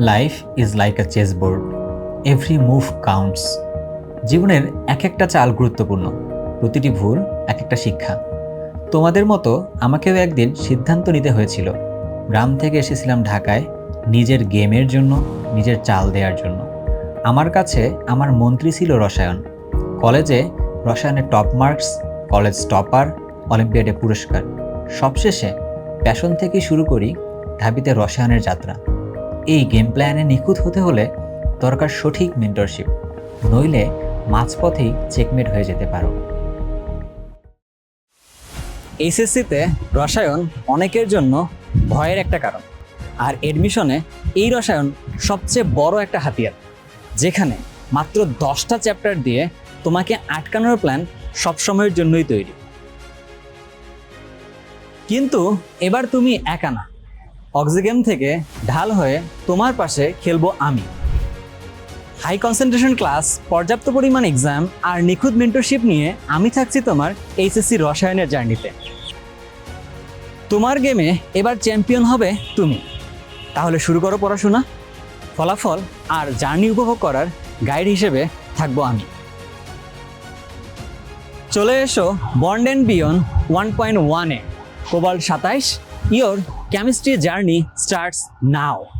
Life is like a chess board every move counts জীবনের এক একটা চাল গুরুত্বপূর্ণ, প্রতিটি ভুল এক একটা শিক্ষা। তোমাদের মতো আমাকেও একদিন সিদ্ধান্ত নিতে হয়েছিল, গ্রাম থেকে এসেছিলাম ঢাকায় নিজের গেমের জন্য, নিজের চাল দেওয়ার জন্য। আমার কাছে আমার মন্ত্রী ছিল রসায়ন। কলেজে রসায়নে টপ মার্কস কলেজ টপার অলিম্পিয়াডে পুরস্কার। সবশেষে প্যাশন থেকে শুরু করি ঢাবিতে রসায়নের যাত্রা। এই গেম প্ল্যানে নিখুঁত হতে হলে দরকার সঠিক মেন্টরশিপ নইলে মাঝপথেই চেকমেট হয়ে যেতে পারো। এইচএসসিতে রসায়ন অনেকের জন্য ভয়ের একটা কারণ। আর এডমিশনে এই রসায়ন সবচেয়ে বড় একটা হাতিয়ার। যেখানে মাত্র দশটা চ্যাপ্টার দিয়ে তোমাকে আটকানোর প্ল্যান সবসময়ের জন্যই তৈরি। কিন্তু এবার তুমি একা না। অক্সিগেম থেকে ঢাল হয়ে তোমার পাশে খেলব আমি। হাই কনসেন্ট্রেশন ক্লাস পর্যাপ্ত পরিমাণ এক্সাম আর নিখুঁত মেন্টরশিপ নিয়ে আমি থাকছি তোমার এইচএসসি রসায়নের জার্নিতে তোমার গেমে এবার চ্যাম্পিয়ন হবে তুমি। তাহলে শুরু করো পড়াশোনা। ফলাফল আর জার্নি উপভোগ করার গাইড হিসেবে থাকব আমি। চলে এসো bond and beyond one point ওয়ানে কোবাল সাতাইশ your chemistry journey starts now